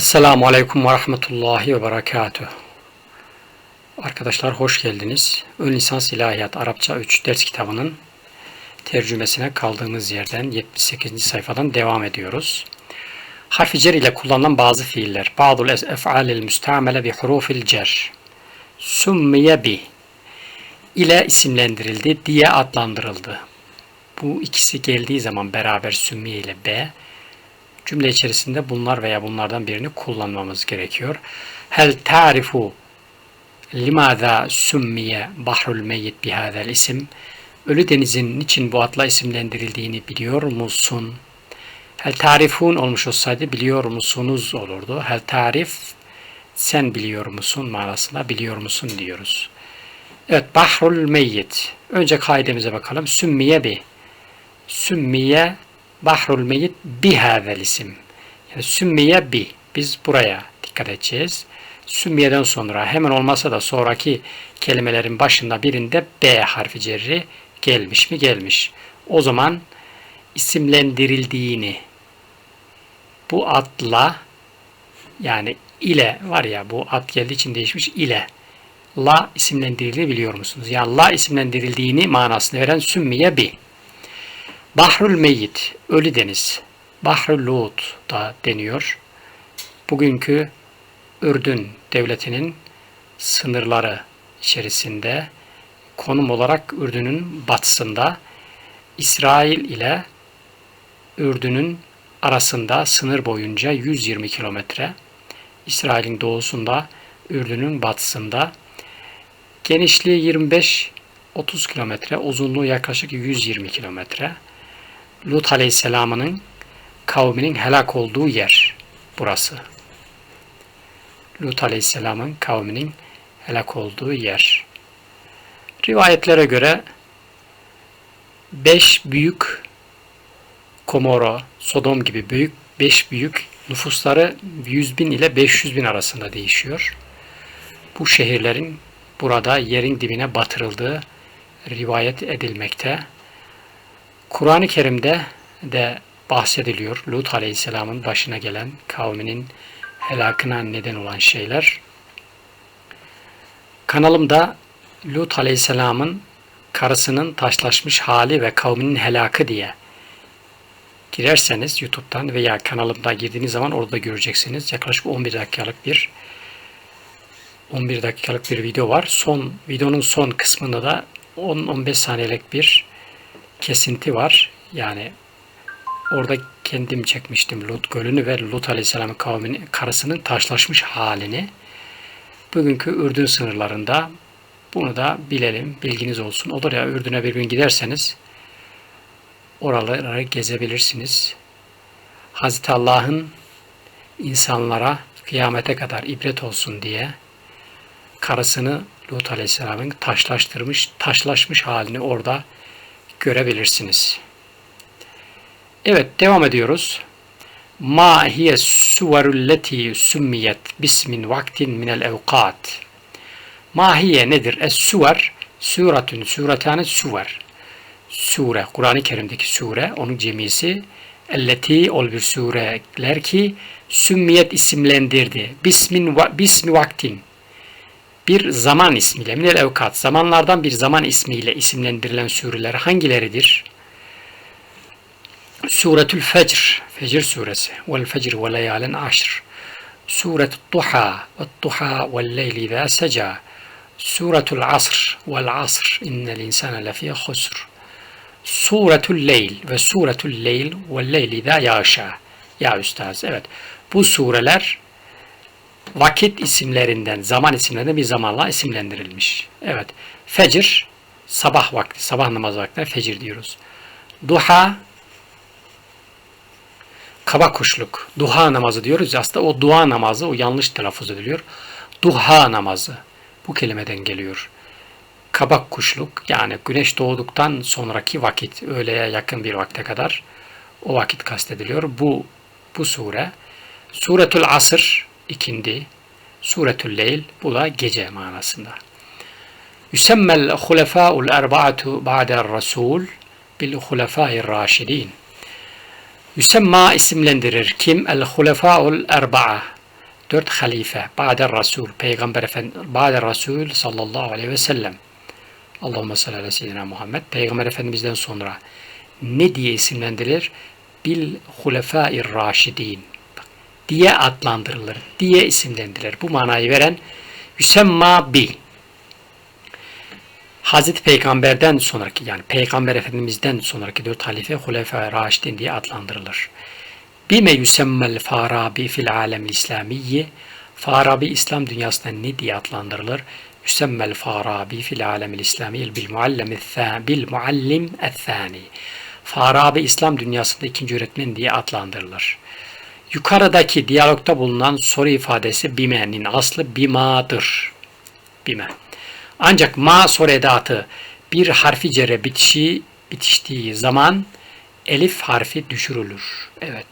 Esselamu Aleyküm ve Rahmetullahi ve Berekatuh. Arkadaşlar hoş geldiniz. Ön lisans İlahiyat Arapça 3 ders kitabının tercümesine kaldığımız yerden 78. sayfadan devam ediyoruz. Harfi cer ile kullanılan bazı fiiller. Bazul ef'alil müstamele bi hurufil cer. Summiye bi ile isimlendirildi diye adlandırıldı. Bu ikisi geldiği zaman beraber sümmiye ile b cümle içerisinde bunlar veya bunlardan birini kullanmamız gerekiyor. Hel tarifu limaza summiye bahrul meyyit bihadel isim Ölü denizin niçin bu adla isimlendirildiğini biliyor musun? Hel tarifun olmuş olsaydı biliyor musunuz olurdu. Hel tarif sen biliyor musun manasında biliyor musun diyoruz. Evet bahrul meyyit. Önce kaidemize bakalım. Sümmiye bi. Sümmiye Bahrul Meyyit bihâzel isim. Yani sümmiye bi. Biz buraya dikkat edeceğiz. Sümmiyeden sonra hemen olmasa da sonraki kelimelerin başında birinde B harfi cerri gelmiş mi gelmiş. O zaman isimlendirildiğini bu adla yani ile var ya bu ad geldiği için değişmiş ile la isimlendirildiğini biliyor musunuz? Yani la isimlendirildiğini manasını veren sümmiye bi. Bahrül Meyyit, Ölü Deniz, Bahrül Lut da deniyor. Bugünkü Ürdün devletinin sınırları içerisinde konum olarak Ürdün'ün batısında İsrail ile Ürdün'ün arasında sınır boyunca 120 kilometre. İsrail'in doğusunda, Ürdün'ün batısında genişliği 25-30 kilometre, uzunluğu yaklaşık 120 kilometre. Lut Aleyhisselam'ın kavminin helak olduğu yer burası. Lut Aleyhisselam'ın kavminin helak olduğu yer. Rivayetlere göre beş büyük Komoro, Sodom gibi büyük beş büyük nüfusları 100 bin ile 500 bin arasında değişiyor. Bu şehirlerin burada yerin dibine batırıldığı rivayet edilmekte. Kur'an-ı Kerim'de de bahsediliyor. Lut Aleyhisselam'ın başına gelen kavminin helakına neden olan şeyler. Kanalımda Lut Aleyhisselam'ın karısının taşlaşmış hali ve kavminin helakı diye girerseniz YouTube'dan veya kanalımda girdiğiniz zaman orada göreceksiniz. Yaklaşık 11 dakikalık bir 11 dakikalık bir video var. Son videonun son kısmında da 10-15 saniyelik bir kesinti var. Yani orada kendim çekmiştim Lut Gölü'nü ve Lut Aleyhisselam'ın kavminin karısının taşlaşmış halini. Bugünkü Ürdün sınırlarında bunu da bilelim, bilginiz olsun. Olur ya Ürdün'e bir gün giderseniz oraları gezebilirsiniz. Hazreti Allah'ın insanlara kıyamete kadar ibret olsun diye karısını Lut Aleyhisselam'ın taşlaştırmış, taşlaşmış halini orada görebilirsiniz. Evet devam ediyoruz. Ma hiye suverulleti sümmiyet bismin vaktin minel evkat. Ma hiye nedir? Es suver suratun suretane suver. Sure, Kur'an-ı Kerim'deki sure, onun cemisi elleti ol bir sureler ki sümmiyet isimlendirdi. Bismin, bismi vaktin bir zaman ismiyle, minel evkat, zamanlardan bir zaman ismiyle isimlendirilen sureler hangileridir? Suretül Fecr, Fecr suresi, vel fecr ve leyalin aşr, Suretü Duha, ve Duha ve leyli izâ seca, Suretül Asr, vel asr, innel insane lefî husr, Suretül Leyl ve Suretül Leyl ve leyli izâ yaşa. Ya Üstaz, evet. Bu sureler vakit isimlerinden, zaman isimlerinden bir zamanla isimlendirilmiş. Evet. Fecir, sabah vakti, sabah namaz vakti fecir diyoruz. Duha, kaba kuşluk, duha namazı diyoruz. Aslında o dua namazı, o yanlış telaffuz ediliyor. Duha namazı, bu kelimeden geliyor. Kabak kuşluk, yani güneş doğduktan sonraki vakit, öğleye yakın bir vakte kadar o vakit kastediliyor. Bu, bu sure. Suretul Asr, ikindi, Suretül Leyl bu da gece manasında. Yüsemmel hulefâul erba'atu ba'der rasul bil hulefâir raşidin. Yüsemma isimlendirir. Kim? El hulefâul erba'a. Dört halife. Ba'de Resul. Peygamber Efendi. Ba'de Resul sallallahu aleyhi ve sellem. Allahümme salli ala seyyidina Muhammed. Peygamber Efendimiz'den sonra ne diye isimlendirilir? Bil hulefâir raşidin diye adlandırılır, diye isimlendirilir. Bu manayı veren yüsemma bi. Hazreti Peygamber'den sonraki yani Peygamber Efendimiz'den sonraki dört halife Hulefa Raşidin diye adlandırılır. Bime yüsemmel Farabi fil alem İslamiyye Farabi İslam dünyasında ne diye adlandırılır? Yüsemmel Farabi fil alem İslamiyye bil muallim bil muallim. Farabi İslam dünyasında ikinci öğretmen diye adlandırılır. Yukarıdaki diyalogta bulunan soru ifadesi bime'nin aslı bima'dır. Bime. Ancak ma soru edatı bir harfi cere bitişi bitiştiği zaman elif harfi düşürülür. Evet.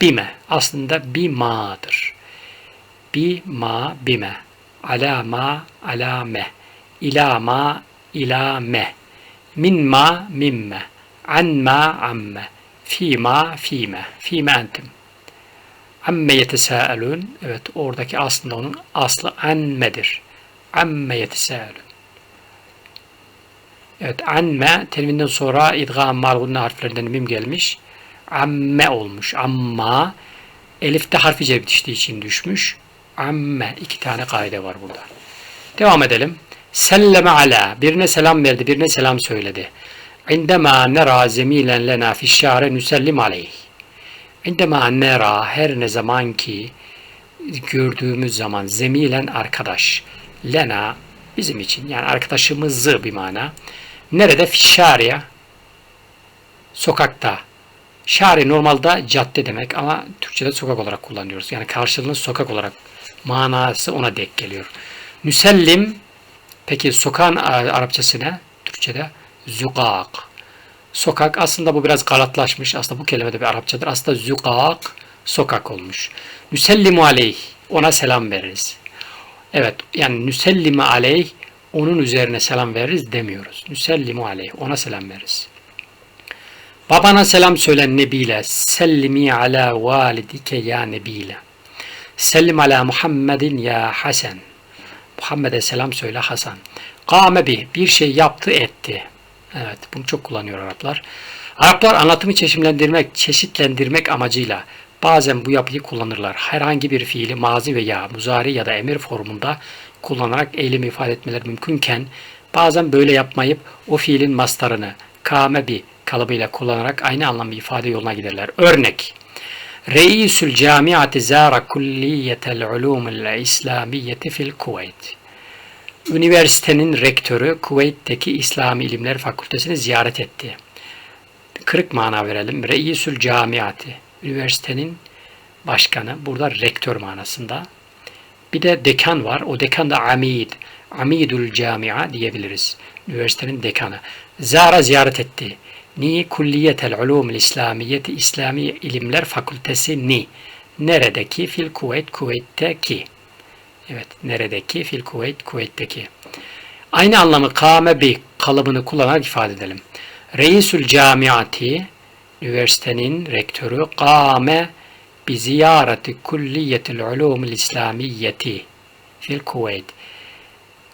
Bime aslında bima'dır. Bima bime. Alama alame. İlama ilame. Minma mimme. Anma amme. Fima fime. Fime entim. Amme yetesâelûn. Evet oradaki aslında onun aslı anmedir. Amme yetesâelûn. Evet anme tenvinden sonra idgam margunna harflerinden mim gelmiş. Amme olmuş. Amma elifte harfi cer bitiştiği için düşmüş. Amme iki tane kaide var burada. Devam edelim. Selleme ala birine selam verdi, birine selam söyledi. İndema nera zemilen lena fi şare nüsellim aleyh. İndema nera her ne zaman ki gördüğümüz zaman zemilen arkadaş. Lena bizim için yani arkadaşımızı bir mana. Nerede? Fişariye. Sokakta. Şari normalde cadde demek ama Türkçe'de sokak olarak kullanıyoruz. Yani karşılığını sokak olarak manası ona denk geliyor. Müsellim peki sokağın Arapçası ne? Türkçe'de zukak. Sokak aslında bu biraz galatlaşmış. Aslında bu kelime de bir Arapçadır. Aslında zukak sokak olmuş. Nüsellimu aleyh ona selam veririz. Evet yani nüsellime aleyh onun üzerine selam veririz demiyoruz. Nüsellimu aleyh ona selam veririz. Babana selam söylen Nebile. Sellimi ala validike ya Nebile. Sellim ala Muhammedin ya Hasan. Muhammed'e selam söyle Hasan. Kâme bi bir şey yaptı etti. Evet bunu çok kullanıyor Araplar. Araplar anlatımı çeşitlendirmek, çeşitlendirmek amacıyla bazen bu yapıyı kullanırlar. Herhangi bir fiili mazi veya muzari ya da emir formunda kullanarak eylem ifade etmeleri mümkünken bazen böyle yapmayıp o fiilin mastarını kâme bi kalıbıyla kullanarak aynı anlamı ifade yoluna giderler. Örnek Reisül camiati zara kulliyetel ulumul islamiyeti fil Kuveyt. Üniversitenin rektörü Kuveyt'teki İslami İlimler Fakültesini ziyaret etti. Kırık mana verelim. Reisül camiati. Üniversitenin başkanı. Burada rektör manasında. Bir de dekan var. O dekan da amid. Amidul camia diyebiliriz. Üniversitenin dekanı. Zara ziyaret etti. Ni kulliyetel ulumul İslamiyeti İslami İlimler Fakültesi ni. Neredeki? Fil Kuveyt, Kuveyt'teki. Evet, neredeki? Fil Kuveyt, Kuveyt'teki. Aynı anlamı kâme bi kalıbını kullanarak ifade edelim. Reisül camiati, üniversitenin rektörü, kâme bi ziyareti kulliyetil ulumul İslamiyeti fil Kuveyt.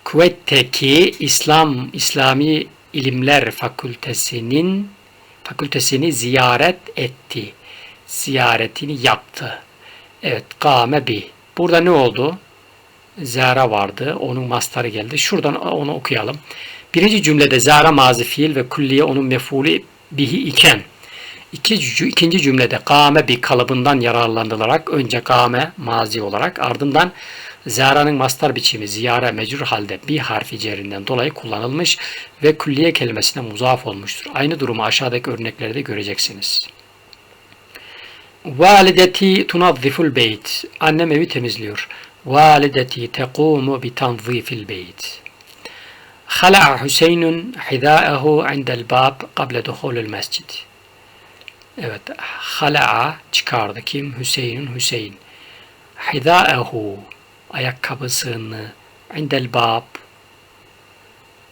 Kuveyt'teki İslam İslami İlimler Fakültesinin fakültesini ziyaret etti. Ziyaretini yaptı. Evet, kâme bi. Burada ne oldu? Zara vardı. Onun mastarı geldi. Şuradan onu okuyalım. Birinci cümlede zara mazi fiil ve kulliye onun mefulü bihi iken İkinci, cümlede kâme bir kalıbından yararlanılarak önce kâme mazi olarak ardından zara'nın mastar biçimi ziyare mecrur halde bir harfi cerinden dolayı kullanılmış ve külliye kelimesine muzaf olmuştur. Aynı durumu aşağıdaki örneklerde göreceksiniz. Valideti tunazziful beyt. Annem evi temizliyor. Valideti tekumu bi tanzifil beyt. خلع حسين حذاءه عند الباب قبل دخول المسجد. Evet, hala'a çıkardı. Kim? Hüseyin, Hüseyin. Hidâehu, ayakkabısını, indel bab,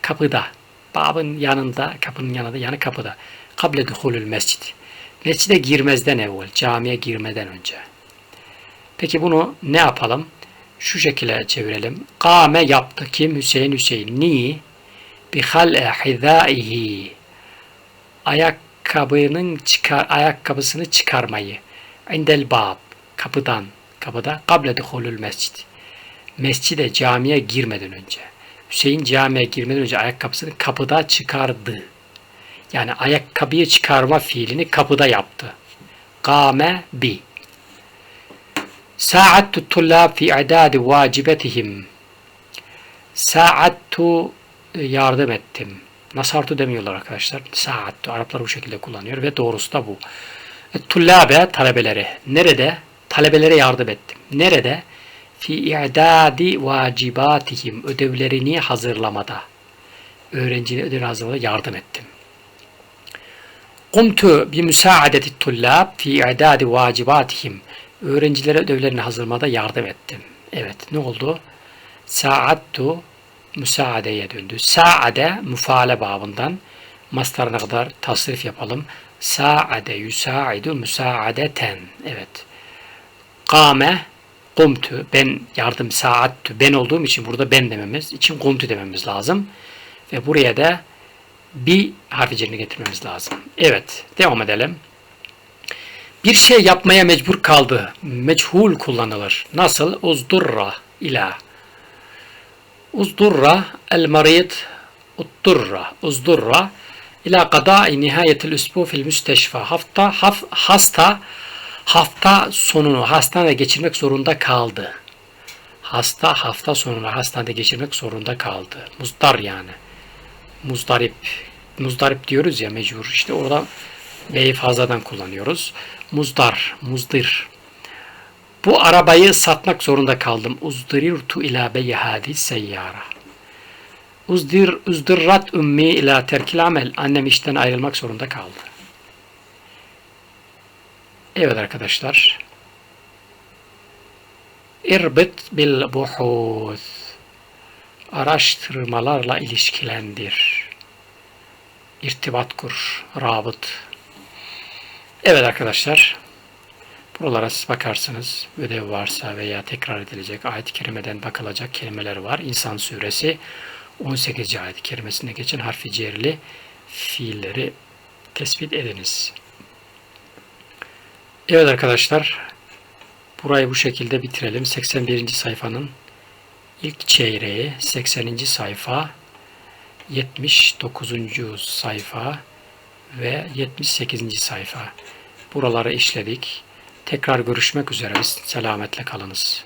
kapıda, babın yanında, kapının yanında, yani kapıda. Kable duhulül mescid. Mescide girmezden evvel, camiye girmeden önce. Peki bunu ne yapalım? Şu şekilde çevirelim. Kame yaptı kim? Hüseyin Hüseyin. Ni? Bi hal'e hizaihi. Ayakkabının çıkar, ayakkabısını çıkarmayı. İndel bab. Kapıdan. Kapıda. Kable duhulul mescid. Mescide camiye girmeden önce. Hüseyin camiye girmeden önce ayakkabısını kapıda çıkardı. Yani ayakkabıyı çıkarma fiilini kapıda yaptı. Kame bi. Sa'attu tullab fi i'dadi vacibetihim. Sa'attu e, yardım ettim. Nasartu demiyorlar arkadaşlar. Sa'attu. Araplar bu şekilde kullanıyor ve doğrusu da bu. E, Tullabe talebeleri. Nerede? Talebelere yardım ettim. Nerede? Fi i'dadi vacibatihim. Ödevlerini hazırlamada. Öğrencinin ödev hazırlamada yardım ettim. Kumtu bi müsaadeti tullab fi i'dadi vacibatihim. Öğrencilere ödevlerini hazırlamada yardım ettim. Evet ne oldu? Sa'attu müsaadeye döndü. Sa'ade müfaale babından mastarına kadar tasrif yapalım. Sa'ade yusaidu müsaadeten. Evet. Kame kumtu. Ben yardım saattu. Ben olduğum için burada ben dememiz için kumtu dememiz lazım. Ve buraya da bir harfi getirmemiz lazım. Evet. Devam edelim. Bir şey yapmaya mecbur kaldı. Meçhul kullanılır. Nasıl? Uzdurra ila. Uzdurra el marid utturra. Uzdurra ila kadai nihayetil üsbu fil müsteşfa. Hafta haf, hasta hafta sonunu hastanede geçirmek zorunda kaldı. Hasta hafta sonunu hastanede geçirmek zorunda kaldı. Muzdar yani. Muzdarip. Muzdarip diyoruz ya mecbur. İşte orada B'yi fazladan kullanıyoruz. Muzdar, muzdir. Bu arabayı satmak zorunda kaldım. Uzdirirtu ila beyi hadi seyyara. Uzdir, uzdirrat ümmi ila terkil amel. Annem işten ayrılmak zorunda kaldı. Evet arkadaşlar. İrbit bil buhuth. Araştırmalarla ilişkilendir. İrtibat kur, rabıt. Evet arkadaşlar. Buralara siz bakarsınız. Ödev varsa veya tekrar edilecek ayet-i kerimeden bakılacak kelimeler var. İnsan suresi 18. ayet-i kerimesinde geçen harfi cerli fiilleri tespit ediniz. Evet arkadaşlar. Burayı bu şekilde bitirelim. 81. sayfanın ilk çeyreği 80. sayfa 79. sayfa ve 78. sayfa. Buraları işledik. Tekrar görüşmek üzere. Selametle kalınız.